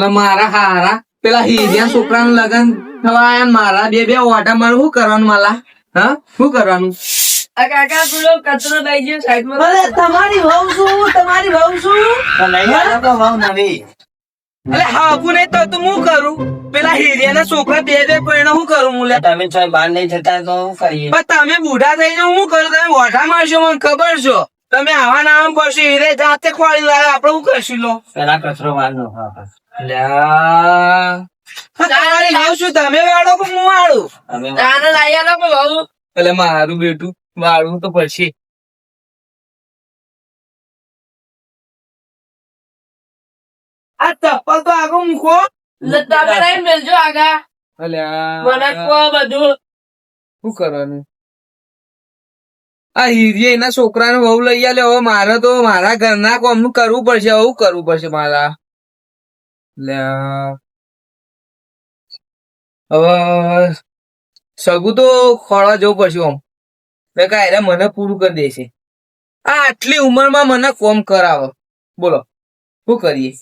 એટલે મારા હારા. પેલા હીરિયા છોકરાનું લગન થવા મારા. બે બે ઓટા મારું. શું કરવાનું માલા? હા? શું કરવાનું? કાકા પેલો કચરો લઈ ગયો સાઈડમાં. અરે તમારી વહુ તમારી વહુ હાબુ નહીં તો તું હું કરું? પેલા હીરિયાના છોકરા બે બે પૈણા હું કરું હું તમે છો બહાર નહીં જતા તો શું કરીએ? પણ તમે બુઢા થઈ જાવ હું કરું? તમે ઓઠા મારશો મને ખબર છો? તમે આવા નામ પડશે હીરે જાતે ખોળી લાવે આપડે હું કરશું લો? પેલા કચરો વાળનો હા. એટલે મારું બેટું વાળું તો પછી આ ચપ્પલ તો આગળ મૂકો. લઈને આગા. મને બધું. શું કરવાનું? આ હીરિયા એના છોકરાને વહુ લઈ આલે હવે મારે તો મારા ઘરના કોમનું કરવું પડશે આવું કરવું પડશે મારા. હવે સગું તો ખોળવા જવું પડશે એટલે કાંઈ મને પૂરું કરી દેશે. આ આટલી ઉંમરમાં મને કોમ કરાવો. બોલો શું કરીએ?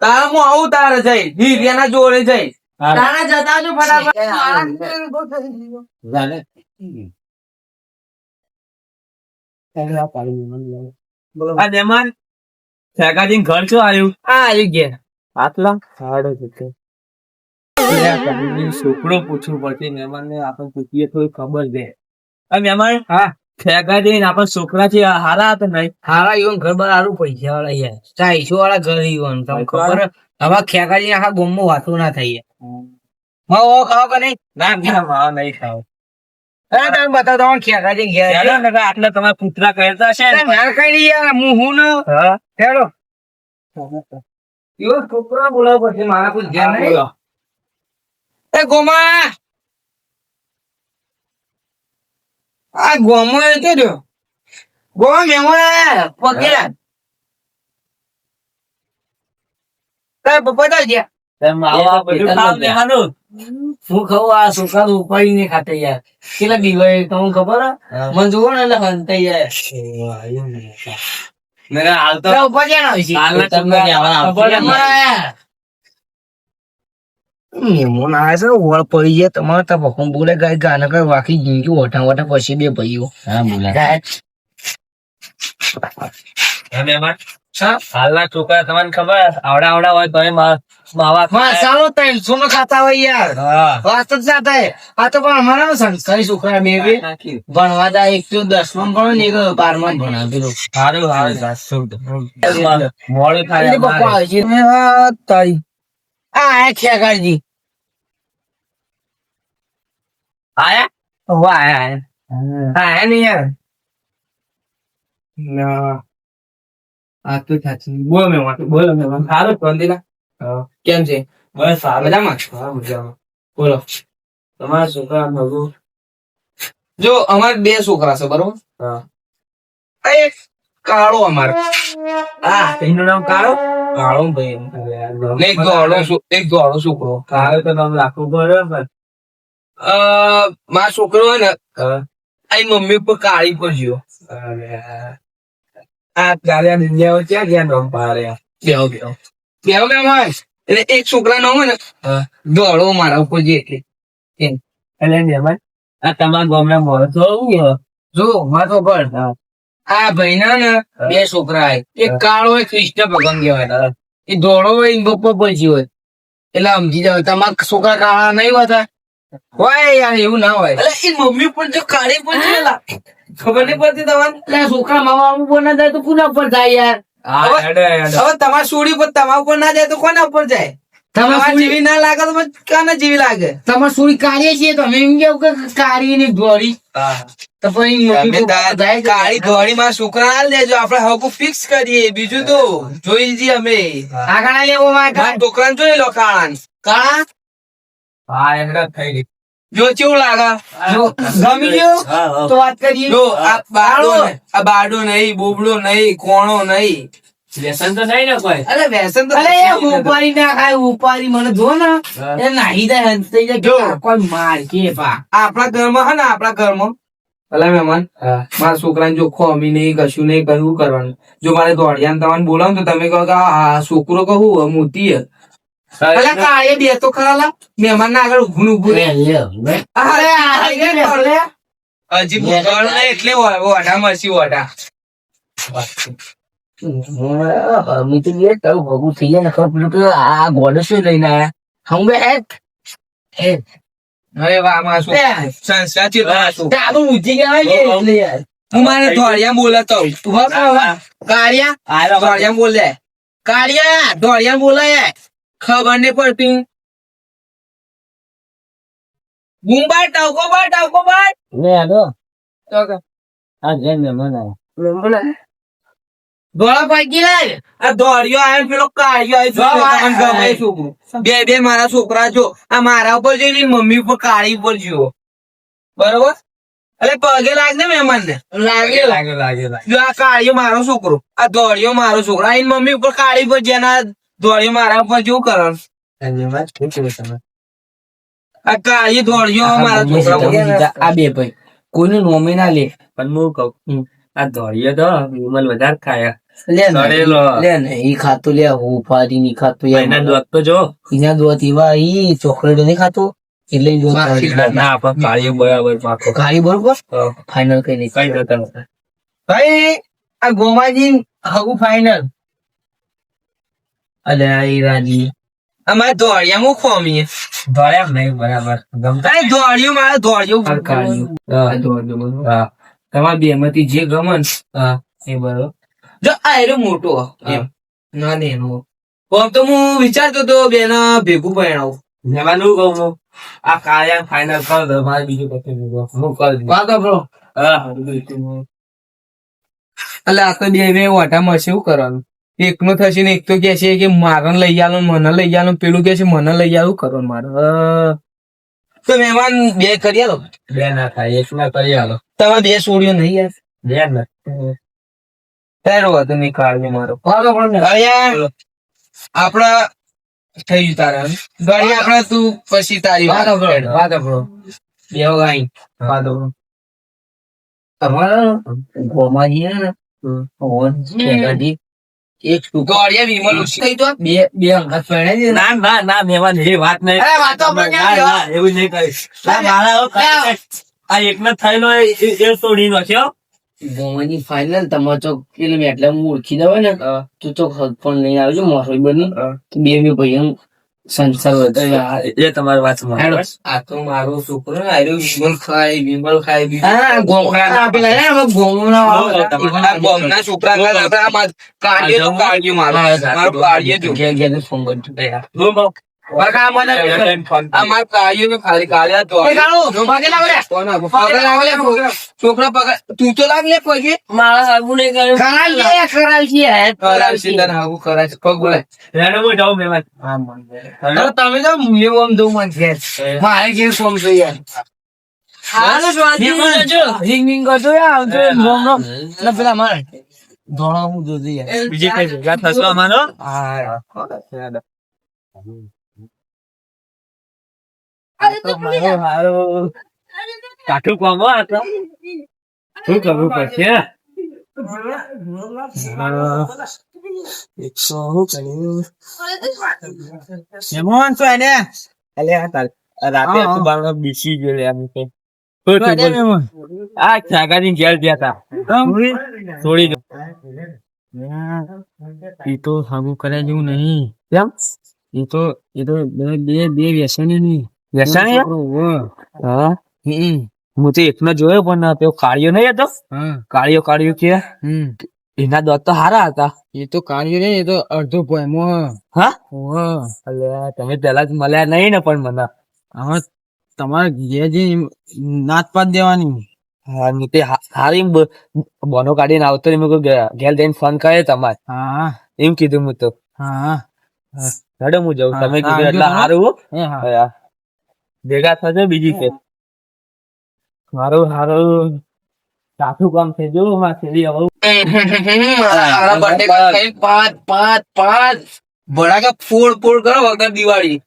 તારે હું આવું તારે જઈ હીરિયાના જોડે જઈ. તારા જતા જો ફટાફટ. જાને. આ મહેમાન ફેકાજી ઘર શું આવ્યું આ આવી ગયા આટલા? સાડો જતો છોકરો પૂછવું પડશે મહેમાન ને આપણે પૂછીએ થોડી ખબર દે મહેમાન હા. ફેકાજી આપણા છોકરા છે હારા હતા નહીં? હારા ઈવન ઘર બાર હારું પૈસા વાળા યાર ચાઈસો વાળા ઘર ઈવન તમને ખબર હે? હવે જઈને આખા ગોમમાં વાતો ના થઈ માં ઓ ખાવ કે નહીં? ના ના મા નહીં ખાવ. અરે તમે બતાવો તમને જઈને ઘેર આટલા તમારા પુતરા કહેતા છે. તમે કઈ નહીં યાર હું હું ને હા? હેડો. ઈવન છોકરા બોલાવો પડશે મારા કોઈ ઘેર નહીં. એ ગોમા! આ ગોમો તો રહ્યો ગોમા પપ્પા તો ગયા હું આ ઉપાડી ને ખાતે યાર. કેટલા દિવસ તમને ખબર હે? મને જોવો ને એટલે હંતાઈ જાય. ક્યાં આવી છે હાલના આવે વળ પડી જાય. તમારે તો ભખમ બોલે ગાય ગાને કઈ વાકી જિંદગી ઓઠા ઓઠા પછી બે ભાઈઓ. હા બોલા. હાલના છોકરા તમને ખબર આવડા આવડા હોય તો માવા માં સારો ત્રણસો નો ખાતા હોય યાર? હા. વાત જ ના થાય. આ તો પણ અમારા સંસ્કારી છોકરા મેં બી ભણવા જાય એક તો દસમાં ભણો ને એક બારમા ભણાવેલું સારું સારું. મોડું થાય એટલે પપ્પા અમારે. આવે છે આ તારી. આ ખેગારજી. આયા? વાહ આયા આયા નહીં યાર. ના. આ તો સાચી બોલો મેં બોલો મેં સારું ચંદીલા કેમ છે? બસ સારું મજામાં હા, મજામાં. બોલો. તમારા છોકરા જો અમારે બે છોકરા છે બરોબર? હા. એક કાળો અમારે. હા એનું નામ કાળો? કાળો ભાઈ. એક ગોળો એક ગોળો છોકરો. કાળો તો નામ રાખવું બરોબર. મારો છોકરો હોય ને હા. મમ્મી ઉપર કાળી પર ગયો આ આ દુનિયામાં ક્યાં ક્યાં નામ પાડ્યા બેહો બેહો બેહો બેહો ભાઈ એટલે એક છોકરા નો હોય ને દોડો મારા ઉપર જે એટલે એટલે મહેમાન આ તમારા ગામના મોડો તો. જો મારો પણ આ ભાઈના ને બે છોકરા એક કાળો હોય કૃષ્ણ ભગવાન કહેવાય. એ ધોળો હોય બપ્પા પછી હોય. એટલે સમજી જાવ તમારા છોકરા કાળા નહીં હોતા. હોય યાર એવું ના હોય. એટલે એ મમ્મી પણ જો કાળી પણ છે ખબર નહીં પડતી તમારે એટલે છોકરા મામા ઉપર ના જાય તો કોના ઉપર જાય યાર? હવે-. તમારી સોડી પર તમારા ઉપર ના જાય તો કોના ઉપર જાય? તમારા જેવી ના લાગે તો પછી કાના જેવી લાગે? તમારે સુડી કાઢીએ છીએ તો અમે એમ કેવું કે કાઢી ની ધોળી તો પછી કાળી માં છોકરા દેજો આપણે હકુ ફિક્સ કરીએ. બીજું તો જોઈ જઈએ અમે. કાળા લેવો માં છોકરા જોઈ લો કાળા કાળા? હા, થઈ ગઈ. જો કેવું લાગે? જો ગમી ગયો? હા, હા. તો વાત કરીએ. જો આ બાડો આ બાળો નહીં બોબડો નહીં કોણો નહીં. વ્યસન તો નહીં ને કોઈ? અરે વ્યસન તો અરે ઉપાડી ના ખાય ઉપારી મને જો ને. એ નાહી દે હંતાઈ જાય જો. કોઈ માર કે પા આપણા ઘરમાં હે ને આપણા ઘરમાં. મહેમાન મારા છોકરાને જોખો અમી નહીં કશું નહીં કરવું કરવાનું? જો મારે દોડિયાને તમને બોલાવો તો તમે કહો કે આ આ છોકરો કહું મોતી હે. અલા કાળે બે તો ખરા લા. મહેમાન ના આગળ ઉભું ઉભું રે. અરે આ રે દોડલે. હજી એટલે ઓ- ઓઢા મરસી ઓઢા મેં તો યાર તારું ભગું થઈ જાય ને ખબર પેલું પેલું આ ગોડો શું લઈને આયા? હમ બે હેક અરે વાહ મારા છોકરા સંસ્કાર છે તમારા છોકરા. આ તો ઊંચી કહેવાય ને એટલે યાર. હું મારે દોડિયા બોલાતો ઊભા. કાળિયા. દોડિયા બોલે. કાળિયા દોડિયા બોલાય. ખબર નહીં પડતી. ટાવકો બા ટાવકો બા લે આનો તો કે, આ જેમ મહેમાન આયા. દોડા પાકી લાય આ દોડિયો આયો પેલો કાળિયો આયો છે, તમને ગમે એ બે બે મારા છોકરા જો. આ મારા ઉપર જોઈ ને મમ્મી ઉપર કાળી ઉપર જુઓ. બરોબર? અરે પગે લાગ ને મહેમાન ને લાગે લાગે લાગે. જો આ કાળિયો મારો છોકરો. આ દોડ્યો મારો છોકરો. આ મમ્મી ઉપર કાળી પર જેના દોડિયો મારા ઉપર કરવાનું આ કાળી દોડ્યો મારા છોકરા. આ બે ભાઈ. કોઈનું નોમે ના લે પણ હું કહું આ દોડ્યો તો વિમલ વધારે ખાયા. ખાતું લે ફાડી ની ખાતું એના દોત તો જો. એના દોત એવા ઈ ચોકલેટ નહીં ખાતું એટલે દોત ના બરાબર પાકો ગાડી બરોબર? કઈ નહીં કઈ. આ ગોમાજી હગુ ફાઈનલ અલે એ રાજી. અમારે દોડિયા હું ખોમી દોડ્યા નહીં બરાબર. ગમતા? અરે દોડિયું મારે દોડિયું. હા. દોડ્યું. તમારા બે માંથી જે ગમન એ બરોબર. જો આ એરો મોટો. ના ને એનો. આમ તો હું વિચારતો તો બેના ભેગું પરણાવું એમાં હું કહું આ કાળિયા ફાઇનલ કર દો મારે બીજું કશું હું કરી દઉં વાતો બ્રો હા. એટલે આખો બે બે ઓટામાં શું કરવાનું? એકનું થશે ને એક તો કે છે કે મારણ લઈ આલો મને લઈ આલો પેલું કે છે મને લઈ આવું કરો મારે? તો મહેમાન બે કરી આલો. બે ના થાય એક ના કરી આલો. તમે બે છોડ્યો નહીં યાર. બે ના તારો હતો નહીં મારો. વાતો પણ અહીંયા આપડા થઈ ગયું તારા ગાડી આપડે તું પછી તારી વાત આપણો વાત આપણો બે ગાઈ. વાત આપણો તમારા ગોમાજી ને. ઓન ખેગાજી એક ટુકડો ગોળિયા વિમલ ઓછી થઈ તો બે બે અંગત પહેણે છે. ના ના ના એ વાત નહીં. અરે વાતો આપણે ક્યાં એવું નહીં કરીશ ના, મારા આ એક ના થયેલો એ છોડી નાખ્યો ગોમાજી ફાઇનલ તમારે ચોક એટલે મેં એટલે હું ઓળખી દઉં ને તું તો હદ પણ લઈને આવજો મારો બની. બે બે ભાઈ એ તમારી વાત. આ તો મારો છોકરો ને વિમલ ખાય વિમલ ખાય હા ગોમડા પેલા હે ને ગોમડા આ બોમ્બના છોકરા કાઢીએ તો કાઢ્યું મારું. મારું કાઢીએ જો. ફોન કરજો. હું ને છોકરા. છોકરા તું તો લાગ લે પછી મારા છે હું જાઉં મહેમાન તમે તો મુએ ઓમ દઉં મન ઘેર. મારે ઘેર ફોન તો યાર પેલા મારે ધોળા હું જોતી બીજી કઈ ભેગા થશો અમારો હા કાઠું કોમો આ તો. શું કરવું પડશે? મહેમાન તો એને? અલે આ તાર આ રાતે બીસી ગયો લે આમ કે આ ચાગાની ગયા તા. થોડી એ તો સાબુ કરે જેવું નહીં. કેમ? એ તો એ તો બે બે બે વ્યસની નહીં વ્યસની? હા હું. તો એકનો જોયો પણ પેલો કાળિયો નહીં હતો? કાળિયો કાળિયો કે? એના દોત તો હારા હતા. એ તો કાળિયો ને એ તો અડધો પોયમો હા? અલ્યા તમે પેલા જ મળ્યા નહીં ને પણ મને. હવે તમારે ઘેર જે નાત પાત દેવાની. હા હું તે હારી બોનો કાઢીને આવતો રહ્યો. મેં ઘેર જઈને ફોન કરે તમારે. હા. એમ કીધું હું તો. હા. રડો હું જાઉં. તમે કીધું એટલે હારું હો. ભેગા થશે બીજી કે મારું સારું સાચું કામ છે જો માં card ખાઈને પાંચ પાંચ પાંચ. ભડાકા ફોડ ફોડ કરો વગર દિવાળી.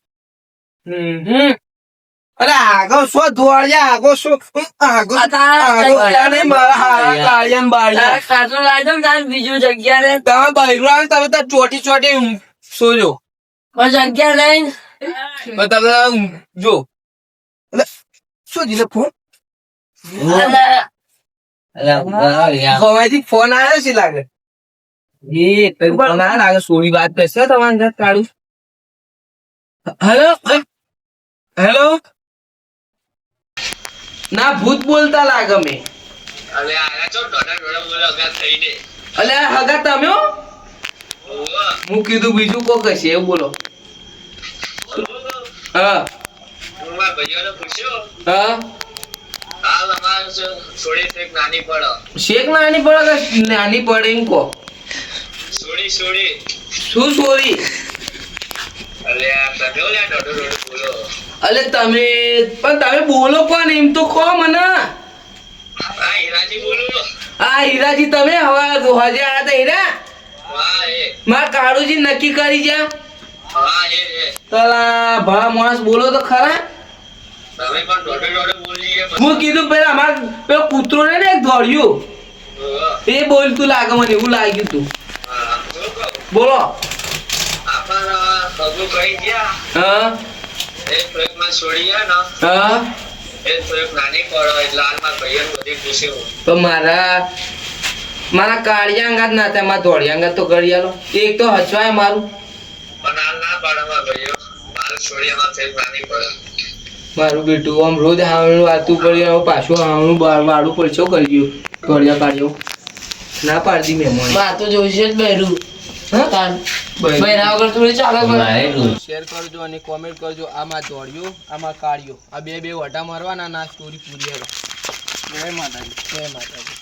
અરે આગળ શું દોડ્યા આગળ શું? આગળ આ તારા જગ્યા નહીં? મારા હારા કાળિયા ને બાળિયા. તારે ખાટલો લાવજો ને તારે બીજું જગ્યા લે. તમે બૈરું આવે તમે તાર ચોટી ચોટી સોજો પણ જગ્યા લઈને. તમે જો. શું જીલે ફોન? અલા, ફોન આવ્યો છે લાગે. એ ફોન આવ્યો લાગે સોરી વાત કરશે તમારી સાથે કાઢું હેલો? હેલો? ના ભૂત બોલતા લાગે મેં અલે હગા તમે હું? કીધું બીજું કોક હશે એવું બોલો. હા. હા. શેક નાની પડે. કે નાની પડે એમ શું સોરી? અલે તમે પણ તમે બોલો કોણ એમ તો કહો મને. આ હીરાજી તમે હવે હજે આયા તા હીરા? મા કાળુજી નક્કી કરી જા તલા ભા માણસ બોલો તો ખરા? હું કીધું પેલા અમાર પેલો કૂતરો ને એક દોડ્યું. એ બોલતું લાગે મને એવું લાગ્યું તું. બોલો મારા મારા કાળિયા અંગાત ના થાય મારા ધોળિયા અંગાત તો કરી એક તો હચવાય મારું. મારું મારું બેટું આમ રોજ હાવણું વાતું કરી હવે પાછું હાવણું બાર વાળું પડશો કરી ગયું કડિયા પાડ્યો. ના પાડતી મહેમાન. તો જોઈશે જ બહેરું શેર કરજો અને કોમેન્ટ કરજો. આમાં દોડ્યો આમાં કાઢ્યો. આ બે બે વટા મારવાના ના સ્ટોરી પૂરી હવે જય માતાજી. જય માતાજી.